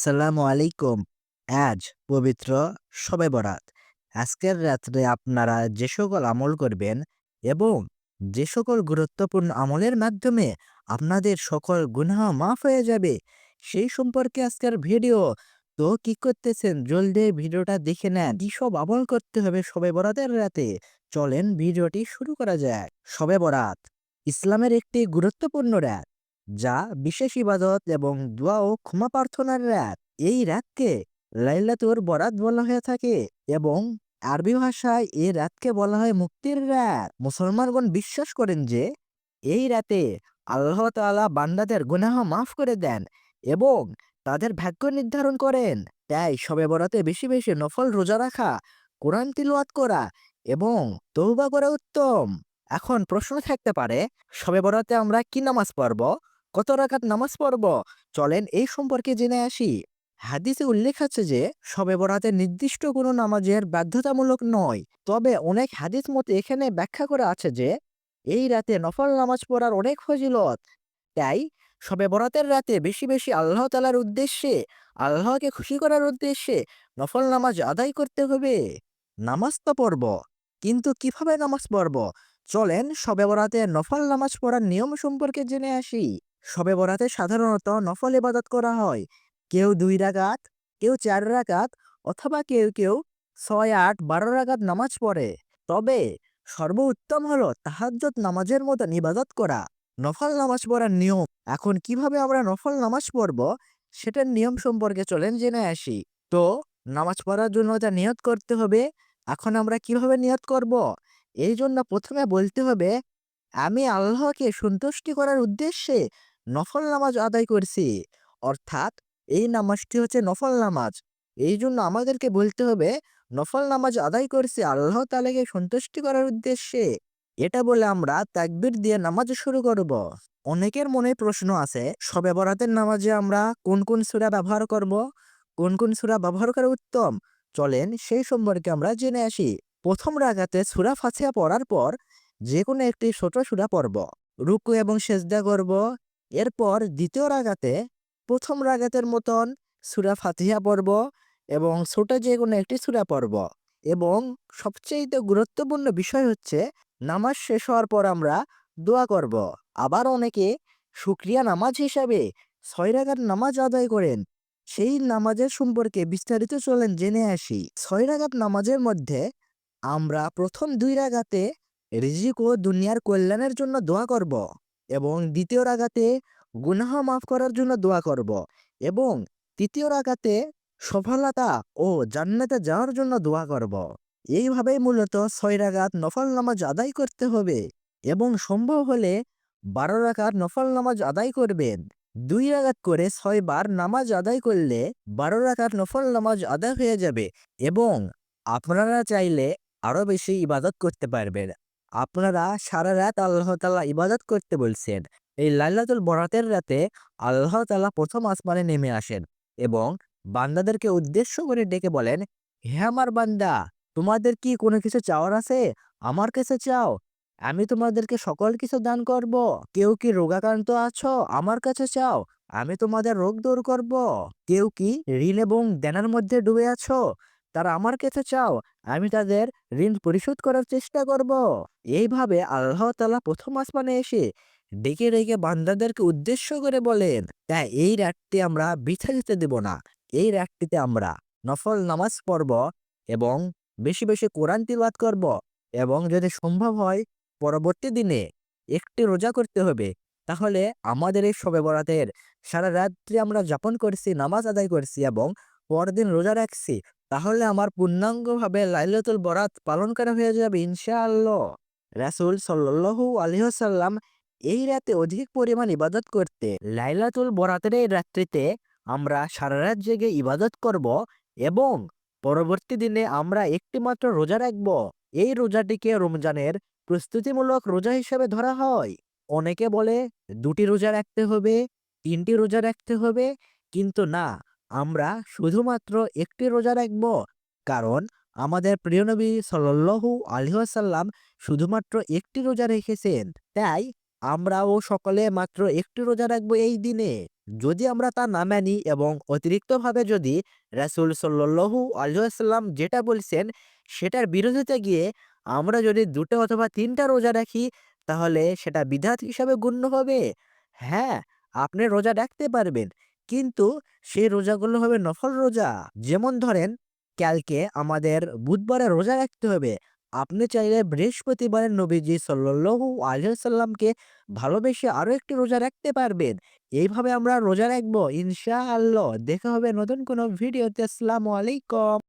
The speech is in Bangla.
আসসালামু আলাইকুম। আজ পবিত্র শবে বরাত আজকের রাত্রে আপনারা যে সকল আমল করবেন এবং যে সকল গুরুত্বপূর্ণ আমলের মাধ্যমে আপনাদের সকল গুনাহ মাফ হয়ে যাবে, সেই সম্পর্কে আজকের ভিডিও। তো কি করতেছেন? জলদি ভিডিওটা দেখে নেন। কি সব আমল করতে হবে শবে বরাতের রাতে? চলেন ভিডিওটি শুরু করা যাক। শবে বরাত ইসলামের একটি গুরুত্বপূর্ণ রাত। যা বিশেষ ইবাদত এবং দোয়া ও ক্ষমা প্রার্থনার রাত। এই রাতকে লাইলাতুর বরাত বলা হয়ে থাকে এবং আরবি ভাষায় এই রাতকে বলা হয় মুক্তির রাত। মুসলমানগণ বিশ্বাস করেন যে এই রাতে আল্লাহ তাআলা বান্দাদের গুনাহ মাফ করে দেন এবং তাদের ভাগ্য নির্ধারণ করেন। তাই শবে বরাতে বেশি বেশি নফল রোজা রাখা, কোরআন তিলওয়াত করা এবং তৌবা করা উত্তম। এখন প্রশ্ন থাকতে পারে শবে বরাতে আমরা কি নামাজ পড়ব? কত রাকাত নামাজ পড়ব? চলেন এই সম্পর্কে জেনে আসি। হাদিসে উল্লেখ আছে যে শবে বরাতে নির্দিষ্ট কোনো নামাজের বাধ্যতামূলক নয়। তবে অনেক হাদিস মতে এখানে ব্যাখ্যা করা আছে যে, এই রাতে নফল নামাজ পড়ার অনেক ফজিলত। তাই শবে বরাতের রাতে বেশি বেশি আল্লাহ তালার উদ্দেশ্যে, আল্লাহকে খুশি করার উদ্দেশ্যে নফল নামাজ আদায় করতে হবে। নামাজ তো পড়ব, কিন্তু কীভাবে নামাজ পড়ব? চলেন শবে বরাতে নফল নামাজ পড়ার নিয়ম সম্পর্কে জেনে আসি। শবে বরাতে সাধারণত নফল ইবাদত করা হয়। কেউ দুই রাকাত, কেউ চার রাকাত অথবা কেউ কেউ ছয়, আট, বারো রাকাত নামাজ পড়ে। তবে সর্বোত্তম হলো তাহাজ্জত নামাজের মতো ইবাদত করা। নফল নামাজ পড়ার নিয়ম, এখন কীভাবে আমরা নফল নামাজ পড়ব সেটার নিয়ম সম্পর্কে চলেন জেনে আসি। তো নামাজ পড়ার জন্য তা নিয়ত করতে হবে, এখন আমরা কীভাবে নিয়ত করব? এই জন্য প্রথমে বলতে হবে, আমি আল্লাহকে সন্তুষ্টি করার উদ্দেশ্যে নফল নামাজ আদায় করছি। অর্থাৎ এই নামাজটি হচ্ছে নফল নামাজ। এই জন্য আমাদেরকে বলতে হবে, নফল নামাজ আদায় করছি আল্লাহ তালাকে সন্তুষ্টি করার উদ্দেশ্যে। এটা বলে আমরা তাকবির দিয়ে নামাজ শুরু করব। অনেকের মনে প্রশ্ন আছে, শবে বরাতের নামাজে আমরা কোন কোন সূরা ব্যবহার করব? কোন কোন সূরা ব্যবহার করা উত্তম? চলেন সেই সম্পর্কে আমরা জেনে আসি। প্রথম রাগাতে সূরা ফাঁসিয়া পড়ার পর যে কোনো একটি ছোট সূরা পড়ব। রুকু এবং সেজদা করব এরপর দ্বিতীয় রাগাতে প্রথম রাগাতের মতন সূরা ফাতিহা পর্ব এবং ছোট যে কোনো একটি সূরা পর্ব এবং সবচেয়ে গুরুত্বপূর্ণ বিষয় হচ্ছে, নামাজ শেষ হওয়ার পর আমরা দোয়া করব। আবার অনেকে শুক্রিয়া নামাজ হিসাবে ছয় রাগাত নামাজ আদায় করেন। সেই নামাজের সম্পর্কে বিস্তারিত চলেন জেনে আসি। ছয় রাগাত নামাজের মধ্যে আমরা প্রথম দুই রাগাতে রিজিক ও দুনিয়ার কল্যাণের জন্য দোয়া করব। এবং দ্বিতীয় রাগাতে গুনাহ মাফ করার জন্য দোয়া করব এবং তৃতীয় রাগাতে সফলতা ও জান্নাতে যাওয়ার জন্য দোয়া করব। এইভাবেই মূলত ছয় রাগাত নফল নামাজ আদায় করতে হবে এবং সম্ভব হলে বারো রাকাত নফল নামাজ আদায় করবেন। দুই রাকাত করে ছয় বার নামাজ আদায় করলে বারো রাকাত নফল নামাজ আদায় হয়ে যাবে এবং আপনারা চাইলে আরও বেশি ইবাদত করতে পারবেন। আপনারা সারা রাত আল্লাহ তালা ইবাদত করতে বলছেন। এই লাইলাতুল বরাতের রাতে আল্লাহ তালা প্রথম আসমানে নেমে আসেন এবং বান্দাদেরকে উদ্দেশ্য করে ডেকে বলেন, হে আমার বান্দা, তোমাদের কি কোনো কিছু চাওয়ার আছে? আমার কাছে চাও। আমি তোমাদেরকে সকল কিছু দান করব। কেউ কি রোগাক্রান্ত আছো? আমার কাছে চাও। আমি তোমাদের রোগ দূর করব। কেউ কি ঋণ এবং দেনার মধ্যে ডুবে আছো? তারা আমার কাছে চাও, আমি তাদের ঋণ পরিশোধ করার চেষ্টা করব। এইভাবে আল্লাহ তালা প্রথম আসমানে এসে ডেকে ডেকে বান্দাদেরকে উদ্দেশ্য করে বলেন তাই এই রাতটি আমরা বৃথা যেতে দেব না। এই রাতটিতে আমরা নফল নামাজ পড়ব এবং বেশি বেশি কোরআন তিলওয়াত করব এবং যদি সম্ভব হয় পরবর্তী দিনে একটি রোজা করতে হবে, তাহলে আমাদের এই শবে বরাতের সারা রাত্রি আমরা যাপন করছি, নামাজ আদায় করছি এবং পরদিন রোজা রাখছি। তাহলে আমার পূর্ণাঙ্গভাবে লাইলাতুল বরাত পালন করা হয়ে যাবে ইনশাআল্লাহ। রাসুল সাল্লু আলহিহাল্লাম এই রাতে অধিক পরিমাণ ইবাদত করতে, লাইলাতুল বরাতের এই রাত্রিতে আমরা সারা রাত জেগে ইবাদত করব এবং পরবর্তী দিনে আমরা একটি মাত্র রোজা রাখব। এই রোজাটিকে রমজানের প্রস্তুতিমূলক রোজা হিসেবে ধরা হয়। অনেকে বলে, দুটি রোজা রাখতে হবে, তিনটি রোজা রাখতে হবে, কিন্তু না। আমরা শুধুমাত্র একটি রোজা রাখব কারণ আমাদের প্রিয় নবী সাল্লু আলহাসাল্লাম শুধুমাত্র একটি রোজা রেখেছেন তাই আমরাও সকলে মাত্র একটি রোজা রাখব এই দিনে যদি আমরা তা না মানি এবং অতিরিক্তভাবে যদি রাসূল আলাইহি ওয়াসাল্লাম যেটা বলছেন সেটার বিরোধিতা গিয়ে আমরা যদি দুটো অথবা ৩ টা রোজা রাখি তাহলে সেটা বিদআত হিসাবে গণ্য হবে। হ্যাঁ, আপনি রোজা রাখতে পারবেন। কিন্তু সেই রোজাগুলো হবে নফল রোজা। যেমন ধরেন, কালকে আমাদের বুধবারে রোজা রাখতে হবে। আপনি চাইলে বৃহস্পতিবারের নবীজি সাল্লু ওয়াসাল্লামকে ভালোবেসে আরও একটি রোজা রাখতে পারবেন। এইভাবে আমরা রোজা রাখব, ইনশাআল্লাহ। দেখা হবে নতুন কোনো ভিডিওতে। আসসালামু আলাইকুম।